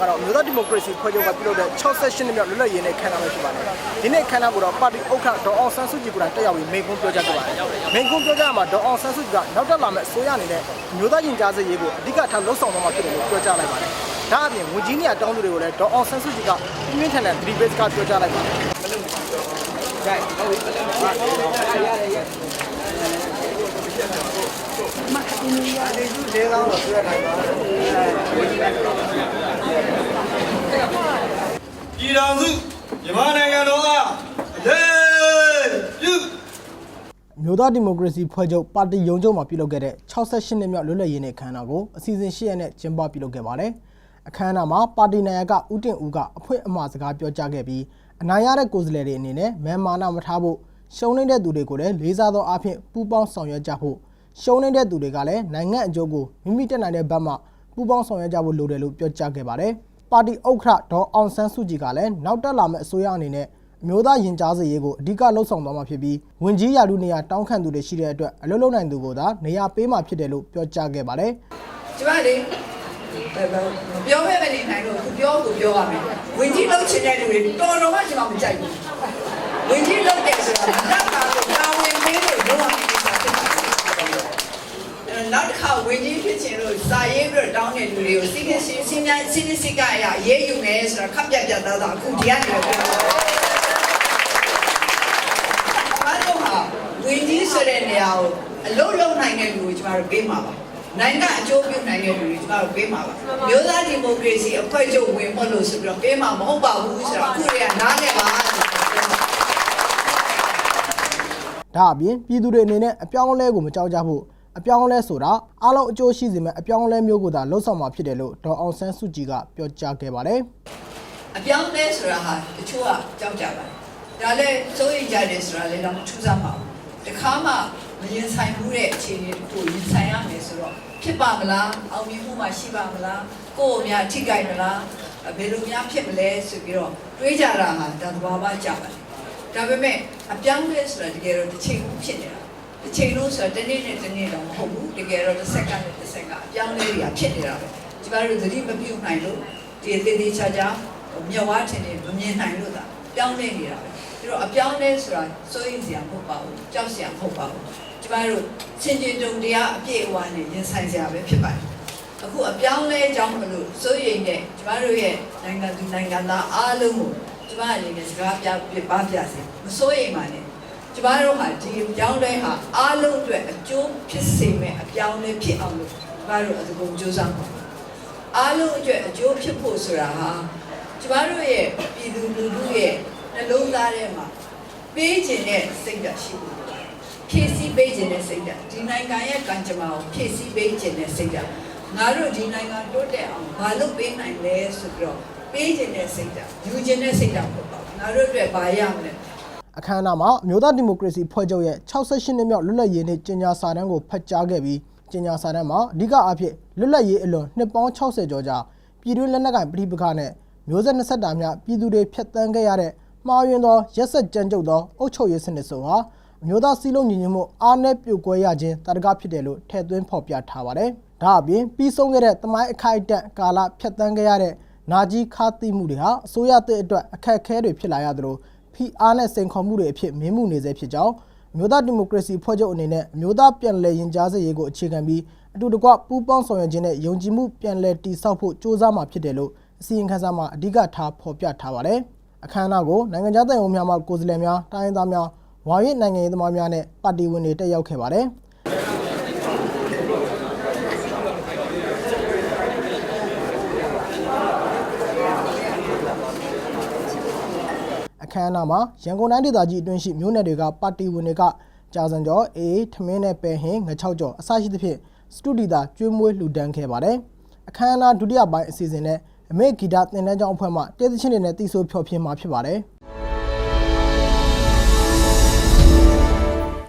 ကတော့မြို့သားဒီမိုကရေစီဖွဲ့ချုပ်ကပြုလုပ်တဲ့68နှစ်မြောက်လွတ်လပ်ရေးနေ့ခမ်းနားပဲဖြစ်ပါတယ်ဒီနေ့ခမ်းနားကိုတော့ပါတီဥက္ကဋ္ဌဒေါ်အောင်ဆန်းစုကြည်ကိုယ်တိုင်တက်ရောက်ပြီးမိန့်ခွန်းပြောကြားခဲ့ပါတယ်မိန့်ခွန်းပြောကြားမှာဒေါ်အောင်ဆန်းစုကြည်ကနောက်တက်လာမယ့်အစိုးရအနေနဲ့မြို့သားရင်ကြားစေရေးကိုအဓိကထားလှုံ့ဆော်သွားမှာဖြစ်တယ်လို့ပြောကြားလိုက်ပါတယ်ဒါအပြင်ဝန်ကြီးနေရာတောင်းသူတွေကိုလည်းဒေါ်အောင်ဆန်းစုကြည်ကပြင်းပြင်းထန်ထန်ဒီဘေ့စ်ကပြောကြားလိုက်ပါတယ်ဒီကောင်းတော့ဆွဲထားပါပြ ည်တော်စုမြန်မာနိုင်ငံတော်အားအလေးပြုမြို့သားဒီမိုကရေစီဖွဲ့ချုပ်ပါတီရုံးချုပ်မှာပြုလုပ်ခဲ့တဲ့68နှစ်မြောက်လွတ်လပ်ရေးနေ့အခမ်းအနားကိုအစီအစဉ်၈ရက်နဲ့ကျင်းပပြုလုပ်ခဲ့ပါတယ်။အခမ်းအနားမှာပါတီနိုင်ရကဦးတင်ဦးကအဖွင့်အမှာစကားပြောကြားခဲ့ပြီးအနိုင်ရတဲ့ကိုယ်စားလှယ်တွေအနေနဲ့မဲမာနမထားဖို့ရှုံးနေတဲ့သူတွေကိုလည်းလေးစားသောအဖြစ်ပူးပေါင်းဆောင်ရွက်ကြဖို့ရှုံးနေတဲ့သူတွေကလည်းနိုင်ငံအကျိုးကိုမိမိတက်နိုင်တဲ့ဘက်မှပူးပေါင်းဆောင်ရွက်ကြဖို့လိုတယ်လို့ပြောကြားခဲ့ပါတယ်။ ပါတီဥက္ကဋ္ဌဒေါ်အောင်ဆန်းစုကြည်ကလည်းနောက်တက်လာမယ့်အစိုးရအနေနဲ့အမျိုးသားရင်ကြားစေရေးကိုအဓိကလှုံ့ဆော်သွားမှာဖြစ်ပြီးဝင်ကြီးရာထူးနေရာတောင်းခံသူတွေရှိတဲ့အတွက်အလုပ်လုပ်နိုင်သူကိုသာနေရာပေးမှာဖြစ်တယ်လို့ပြောကြားခဲ့ပါတယ်ကျမလေပြောမဲ့မနေနိုင်လို့သူပြောကိုပြောရမယ်ဝင်ကြီးလောက်ချင်တဲ့လူတွေတော်တော်မှကျမမကြိုက်ဘူးဝင်ကြီးလောက်တယ်ဆိုတာနောက်တာကိုတာဝန်ပေးလို့လုံးဝမဖြစ်တာဖြစ်ပါတယ်နောက်တစ်ခါဝင်ကြီးဖြစ်ချင်လို့စာရေးပြီး တော့တောင်းတဲ့လူတွေကိုစီးကင်းရှင်းရှင်းများစီးစီးကရရေးယူမယ်ဆိုတာခပ်ပြတ်ပြတ်သားသားအခုဒီကနေပြောဘာလို့ဟာဝင်ကြီးဆိုတဲ့နေရာကိုအလုံးလုံးနိုင်တဲ့လူကိုကျမတို့ပေးမှာပါနိုင်ငံအကျိုးပြုနိုင်တဲ့လူတွေကျမတို့ပေးမှာပါမျိုးသားဒီမိုကရေစီအဖွဲ့ချုပ်ဝင်မလို့ဆိုပြီးတော့ပေးမှာမဟုတ်ပါဘူးဆိုတော့အခုတည်းကနားလည်ပါဆိုတော့။ဒါအပြင်ပြည်သူတွေအနေနဲ့အပြောင်းအလဲကိုမကြောက်ကြဖို့ အပြောင်းအလဲဆိုတာအားလုံးအကျိုးရှိစေမယ့်အပြောင်းအလဲမျိုးကိုသာလှုံ့ဆော်မှာဖြစ်တယ်လို့ဒေါ်အောင်ဆန်းစုကြည်ကပြောကြားခဲ့ပါတယ်။အပြောင်းလဲဆိုတာဟာတချို့ကကြောက်ကြပါတယ်ဒါလည်းစိုးရိမ်ကြတယ်ဆိုတာလည်းတော့ထူးဆန်းပါဘူးတခါမှမရင်ဆိုင်မှုတဲ့အခြေအနေတစ်ခုရင်ဆိုင်ရမယ်ဆိုတော့ဖြစ်ပါမလားအောင်မြင်မှုမှရှိပါမလားကိုယ့်အများထိကြိုက်မလားဘယ်လိုများဖြစ်မလဲဆိုပြီးတော့တွေးကြတာဟာဒါသဘာဝကြပါတယ်ဒါပေမဲ့အပြောင်းလဲဆိုတာတကယ်တော့တစ်ချိန်လုံးဖြစ်နေတာ တစ်ချိန်လုံးဆိုတာတစ်နေ့နဲ့တစ်နေ့တော့မဟုတ်ဘူးတကယ်တော့တစ်စက္ကန့်နဲ့တစ်စက္ကန့်အပြောင်းလဲတွေကဖြစ်နေတာပဲကျမတို့သတိမပြုနိုင်လို့ဒီသေးသေးချာချာမြတ်ဝါထင်နေမမြင်နိုင်လို့သာပြောင်းလဲနေတာပဲပြီးတော့အပြောင်းလဲဆိုတာစိုးရိမ်စရာမဟုတ်ပါဘူးကြောက်စရာမဟုတ်ပါဘူးကျမတို့ချင်းချင်းတုံတရားအပြည့်အဝနဲ့ရင်ဆိုင်စရာပဲဖြစ်ပါတယ်အခုအပြောင်းလဲကြောင်းမလို့စိုးရိမ်တဲ့ကျမတို့ရဲ့နိုင်ငံသူနိုင်ငံသားအားလုံးကိုကျမအနေနဲ့စကားပြပြပါပြစေမစိုးရိမ်ပါနဲ့ ကျမတို့ဟာဒီအပြောင်းလဲဟာအားလုံးအတွက်အကျိုးဖြစ်စေမဲ့အပြောင်းလဲဖြစ်အောင်လို့ကျမတို့အကုန်ကြိုးစားပါအားလုံးအတွက်အကျိုးဖြစ်ဖို့ဆိုတာဟာကျမတို့ရဲ့ပြည်သူလူထုရဲ့နှလုံးသားထဲမှာပေးခြင်းတဲ့စိတ်ဓာတ်ရှိဖို့ဖြည့်ဆည်းပေးခြင်းတဲ့စိတ်ဓာတ်ဒီနိုင်ငံရဲ့ကံကြမ္မာကိုဖြည့်ဆည်းပေးခြင်းတဲ့စိတ်ဓာတ်ငါတို့ဒီနိုင်ငံတိုးတက်အောင်ဘာလုပ်ပေးနိုင်လဲဆိုပြီးတော့ပေးခြင်းတဲ့စိတ်ဓာတ်ယူခြင်းတဲ့စိတ်ဓာတ်ပေါ့ငါတို့အတွက်ဘာရမလဲ အခမ်းအနားမှာအမျိုးသားဒီမိုကရေစီဖွဲ့ချုပ်ရဲ့68နှစ်မြောက်လွတ်လပ်ရေးနေ့ကျင်းပစာတမ်းကိုဖတ်ကြားခဲ့ပြီးကျင်းပစာတမ်းမှာအဓိကအဖြစ်လွတ်လပ်ရေးအလွန်နှစ်ပေါင်း60ကျော်ကြာပြည်တွင်းလက်နက်ကိုင်ပြည်ပခါနဲ့မျိုးဆက်နှစ်ဆက်တာများပြည်သူတွေဖျက်ဆီးခဲ့ရတဲ့မှားယွင်းသောရက်ဆက်ကြမ်းကြုတ်သောအုပ်ချုပ်ရေးစနစ်ဆိုဟာအမျိုးသားစည်းလုံးညီညွတ်မှုအားနည်းပြိုကွဲရခြင်းတရကဖြစ်တယ်လို့ထည့်သွင်းဖော်ပြထားပါတယ်။ဒါအပြင်ပြီးဆုံးခဲ့တဲ့တမိုင်းအခိုက်အတန့်ကာလဖျက်ဆီးခဲ့ရတဲ့နာကြီးခါသိမှုတွေဟာအစိုးရတဲ့အတွက်အခက်အခဲတွေဖြစ်လာရသလို ဖိအားနဲ့စိန်ခေါ်မှုတွေအဖြစ်မင်းမှုနေစေဖြစ်ကြောင်းအမျိုးသားဒီမိုကရေစီဖွဲ့ချုပ်အနေနဲ့အမျိုးသားပြန်လည်ရင်ကြားစေရေးကိုအခြေခံပြီးအတူတကွပူးပေါင်းဆောင်ရွက်ခြင်းနဲ့ယုံကြည်မှုပြန်လည်တည်ဆောက်ဖို့ကြိုးစားမှာဖြစ်တယ်လို့အစီရင်ခံစာမှာအဓိကထားဖော်ပြထားပါတယ်။အခမ်းအနားကိုနိုင်ငံခြားသတင်းဝန်များမှကိုယ်စားလှယ်များတိုင်းရင်းသားများဝါရင့်နိုင်ငံရေးသမားများနဲ့ပါတီဝင်တွေတက်ရောက်ခဲ့ပါတယ်။ အခမ်းအနားမှာရန်ကုန်တိုင်းဒေသကြီးအတွင်းရှိမြို့နယ်တွေကပါတီဝင်တွေကကြာစံကျော်အေးထမင်းနဲ့ပဲဟင်းငချောက်ကျော်အစရှိသဖြင့်စတူဒီတာကျွေးမွေးလှူဒန်းခဲ့ပါတယ်။အခမ်းအနားဒုတိယပိုင်းအစီအစဉ်နဲ့အမေဂီတာသင်တန်းကျောင်းအဖွဲ့မှတဲသချင်းတွေနဲ့တီးဆိုဖျော်ဖြေမှာဖြစ်ပါတယ်။